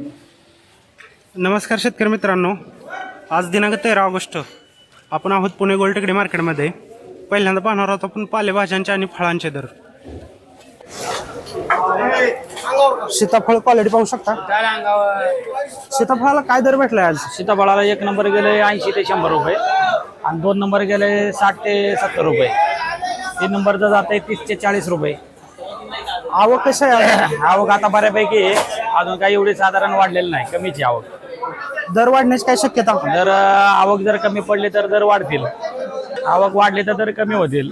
नमस्कार शेतकरी मित्रांनो. आज दिनांक तेरा ऑगस्ट. आपण आहोत पुणे गोल्डटेकडी मार्केटमध्ये. पहिल्यांदा पाहणार आहोत आपण पालेभाज्यांचे आणि फळांचे दर. सीताफळ क्वालिटी पाहू शकता? सीताफळाला काय दर भेटलाय आज? सीताफळाला एक नंबर गेले ऐंशी ते शंभर रुपये. आणि दोन नंबर गेले साठ ते सत्तर रुपये. तीन नंबरचं जात आहे तीस ते चाळीस रुपये. आवक कसं आहे? आवक आता बऱ्यापैकी आहे. अजून काही एवढी साधारण वाढलेली नाही कमीची आवक. दर वाढण्याची काय शक्यता? जर आवक जर कमी पडली तर दर वाढतील. आवक वाढली तर दर कमी होतील.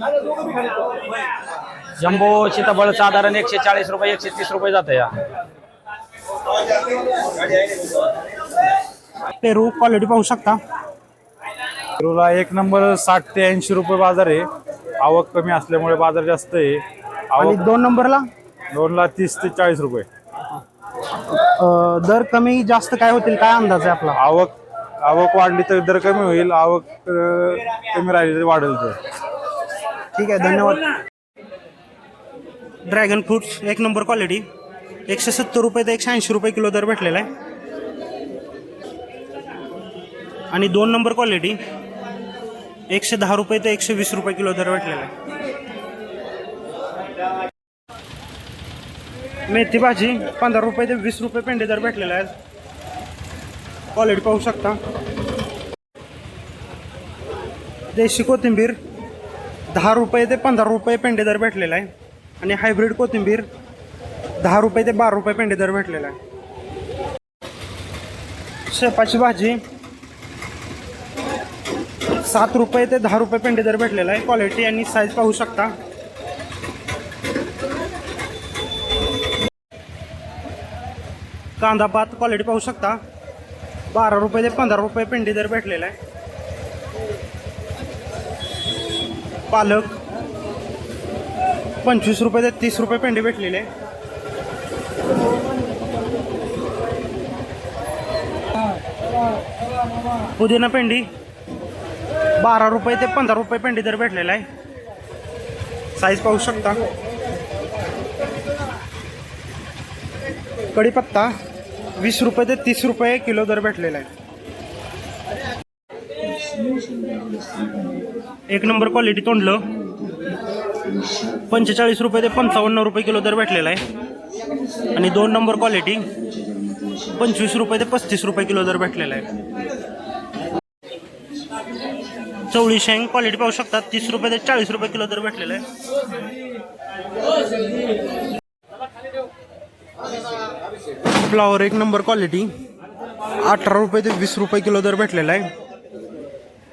जम्बो सीताफळ साधारण एकशे चाळीस रुपये एकशे तीस रुपये जातं या. पेरू क्वालिटी पाहू शकता. पेरूला एक नंबर साठ ते ऐंशी रुपये बाजार आहे. आवक कमी असल्यामुळे बाजार जास्त आहे. आणि आवक दोन नंबरला दोनला तीस ते चाळीस रुपये. अं, दर कमी जास्त काय होतील? काय अंदाज आहे आपला? आवक आवक वाढली तर दर कमी होईल आवक अं, कमी राहिली तरी वाढेल तर ठीक आहे धन्यवाद. ड्रॅगन फ्रूट्स एक नंबर क्वालिटी एकशे सत्तर रुपये ते एकशे ऐंशी रुपये किलो दर भेटलेला आहे. आणि दोन नंबर क्वालिटी एकशे दहा रुपये ते एकशे वीस रुपये किलो दर भेटलेला आहे. मेथी भाजी पंधरा रुपये ते वीस रुपये पेंडे जर भेटलेला आहे क्वालिटी पाहू शकता. देशी कोथिंबीर दहा रुपये ते पंधरा रुपये पेंडे दर भेटलेला आहे. आणि हायब्रिड कोथिंबीर दहा रुपये ते बारा रुपये पेंडे दर भेटलेला आहे. शेपाची भाजी सात रुपये ते दहा रुपये पेंडे दर भेटलेला आहे. क्वालिटी आणि साईज पाहू शकता. कांदा पात क्वालिटी पाहू शकता. बारा रुपये ते पंधरा रुपये पेंडी दर भेटलेला आहे. पालक पंचवीस रुपये ते तीस रुपये पेंडी भेटलेले आहे. पुदिना पेंडी बारा रुपये ते पंधरा रुपये पेंडी दर भेटलेला आहे. साईज पाहू शकता. कढीपत्ता वीस रुपये ते तीस रुपये किलो दर भेटलेला आहे. एक नंबर क्वालिटी तोंडलं. पंचेचाळीस रुपये ते पंचावन्न रुपये किलो दर भेटलेला आहे. आणि दोन नंबर क्वालिटी पंचवीस रुपये ते पस्तीस रुपये किलो दर भेटलेला आहे. चवळी शेंग क्वालिटी पाहू शकतात तीस रुपये ते चाळीस रुपये किलो दर भेटलेला आहे. फ्लावर एक नंबर क्वालिटी. अठरा रुपये ते वीस रुपये किलो दर भेटलेला आहे.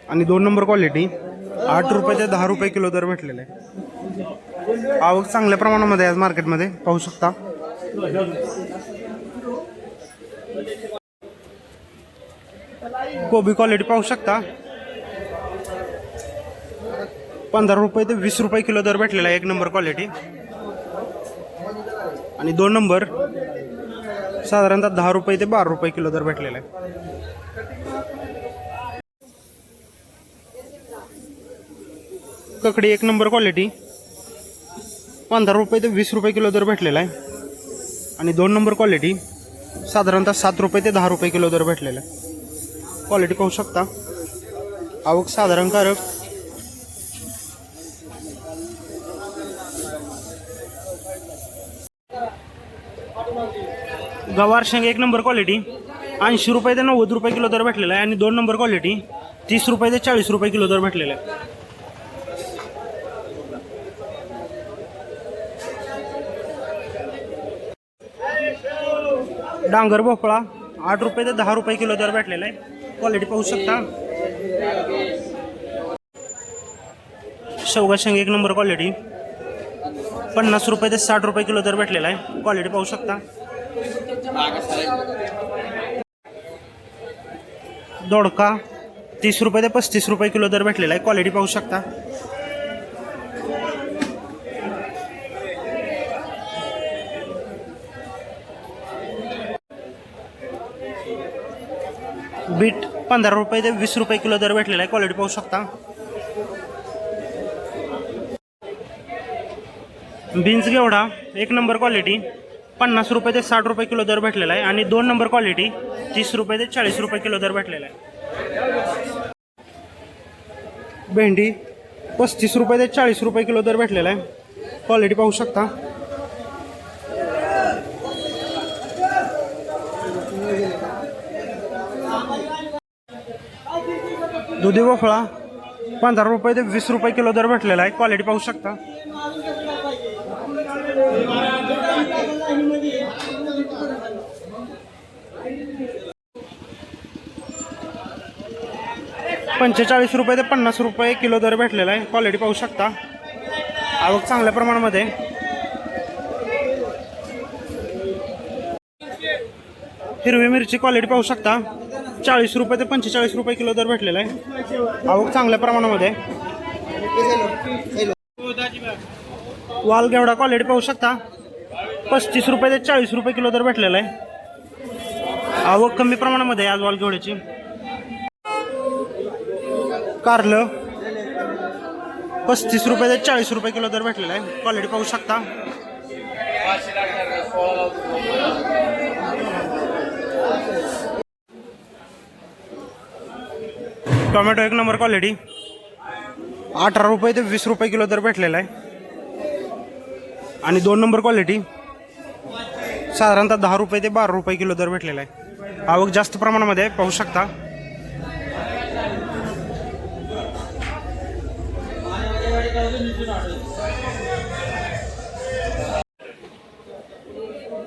आणि दोन नंबर क्वालिटी. आठ रुपये ते दहा रुपये किलो दर भेटलेला आहे. आवक चांगल्या प्रमाणामध्ये आज मार्केटमध्ये. पाहू शकता. कोबी क्वालिटी पाहू शकता. पंधरा रुपये ते वीस रुपये किलो दर भेटलेला आहे एक नंबर क्वालिटी. आणि दोन नंबर साधारणतः दहा रुपये ते बारा रुपये किलो दर भेटलेला आहे ककडी एक नंबर क्वालिटी पंधरा रुपये ते वीस रुपये किलो दर भेटलेला आहे. आणि दोन नंबर क्वालिटी साधारणतः सात रुपये ते दहा रुपये किलो दर भेटलेला आहे. क्वालिटी पाहू शकता. आवक साधारणकारक गवार शेंग एक नंबर क्वालिटी ऐंशी रुपये ते नव्वद रुपये किलो दर भेटलेला आहे आणि दोन नंबर क्वालिटी तीस रुपये ते चाळीस रुपये किलो दर भेटलेला आहे डांगर भोपळा आठ रुपये ते दहा रुपये किलो दर भेटलेला आहे. क्वालिटी पाहू शकता. शेवगा शेंग एक नंबर क्वालिटी पन्नास रुपये ते साठ रुपये किलो दर भेटलेला आहे. क्वालिटी पाहू शकता. दोडका. तीस रुपये ते पस्तीस रुपये किलो दर भेटलेला आहे. क्वालिटी पाहू शकता. बीट पंधरा रुपये ते वीस रुपये किलो दर भेटलेला आहे. क्वालिटी पाहू शकता. बीन्स घेवडा. एक नंबर क्वालिटी पन्नास रुपये ते साठ रुपये किलो दर भेटलेला आहे आणि दोन नंबर क्वालिटी तीस रुपये ते चाळीस रुपये किलो दर भेटलेला आहे. भेंडी पस्तीस रुपये ते चाळीस रुपये किलो दर भेटलेला आहे. क्वालिटी पाहू शकता. दुधी भोपळा पंधरा रुपये ते वीस रुपये किलो दर भेटलेला आहे. क्वालिटी पाहू शकता. पंचेचाळीस रुपये ते पन्नास रुपये किलो दर भेटलेला आहे. क्वालिटी पाहू शकता. आवक चांगल्या प्रमाणामध्ये. हिरवी मिरची क्वालिटी पाहू शकता. चाळीस रुपये ते पंचेचाळीस रुपये किलो दर भेटलेला आहे. आवक चांगल्या प्रमाणामध्ये. वालगेवडा क्वालिटी पाहू शकता. पस्तीस रुपये ते चाळीस रुपये किलो दर भेटलेला आहे. आवक कमी प्रमाणामध्ये आहे आज वालगेवड्याची. कारलं. पस्तीस रुपये ते चाळीस रुपये किलो दर भेटलेला आहे. क्वालिटी पाहू शकता. टोमॅटो एक नंबर क्वालिटी अठरा रुपये ते वीस रुपये किलो दर भेटलेला आहे. आणि दोन नंबर क्वालिटी साधारणतः दहा रुपये ते बारा रुपये किलो दर भेटलेला आहे. आवक जास्त प्रमाणामध्ये पाहू शकता.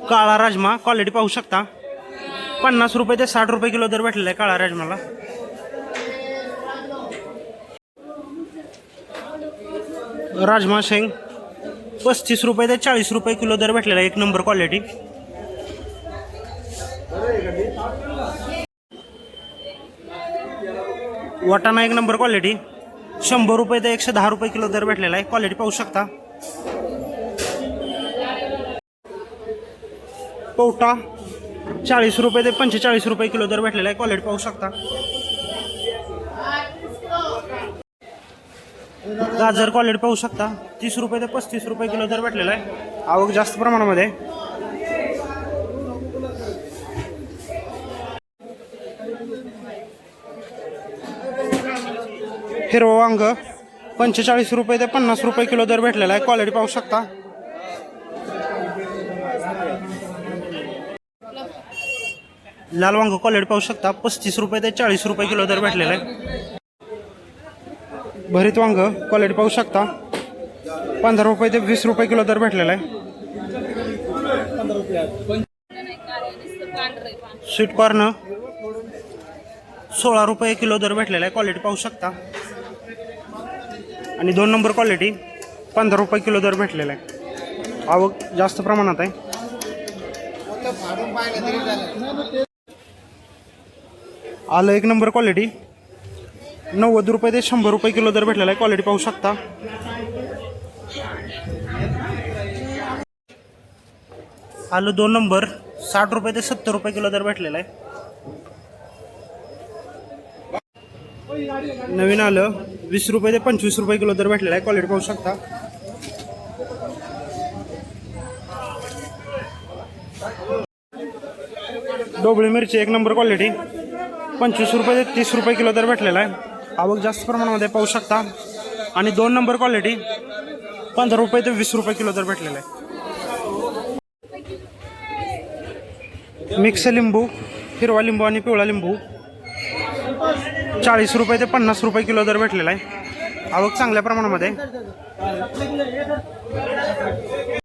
काळा राजमा क्वालिटी पाहू शकता. पन्नास रुपये ते साठ रुपये किलो दर भेटलेला आहे काळा राजमाला. राजमा शेंग पस्तीस रुपये ते चाळीस रुपये किलो दर भेटलेला आहे. एक नंबर क्वालिटी वाटाणा एक नंबर क्वालिटी शंभर रुपये ते एकशे दहा रुपये किलो दर भेटलेला आहे. क्वालिटी पाहू शकता. पोटा चाळीस रुपये ते पंचेचाळीस रुपये किलो दर भेटलेला आहे. क्वालिटी पाहू शकता. गाजर क्वालिटी पाहू शकता. तीस रुपये ते पस्तीस रुपये किलो दर भेटलेला आहे. आवक जास्त प्रमाणामध्ये. हिरवं वांग पंचेचाळीस रुपये ते पन्नास रुपये किलो दर भेटलेला आहे. क्वालिटी पाहू शकता. लाल वांग क्वालिटी पाहू शकता. पस्तीस रुपये ते चाळीस रुपये किलो दर भेटलेला आहे. भरीत वांग क्वालिटी पाहू शकता. पंधरा रुपये ते वीस रुपये किलो दर भेटलेला आहे. स्वीट कॉर्न सोळा रुपये किलो दर भेटलेला आहे. क्वालिटी पाहू शकता. आणि दोन नंबर क्वालिटी पंधरा रुपये किलो दर भेटलेला आहे. आवक जास्त प्रमाणात आहे. आलं एक नंबर क्वालिटी. नव्वद रुपये ते शंभर रुपये किलो दर भेटलेला आहे. क्वालिटी पाहू शकता. आलं दोन नंबर. साठ रुपये ते सत्तर रुपये किलो दर भेटलेला आहे. नवीन आलं. वीस रुपये ते पंचवीस रुपये किलो दर भेटलेला आहे. क्वालिटी पाहू शकता. डोबळी मिरची एक नंबर क्वालिटी पंचवीस रुपये ते तीस रुपये किलो दर भेटलेला आहे. आवक जास्त प्रमाणामध्ये पाहू शकता. आणि दोन नंबर क्वालिटी पंधरा रुपये ते वीस रुपये किलो दर भेटलेला आहे. मिक्स लिंबू हिरवा लिंबू आणि पिवळा लिंबू. चाळीस रुपये ते पन्नास रुपये किलो दर भेटलेला आहे आवक चांगल्या प्रमाणामध्ये आहे.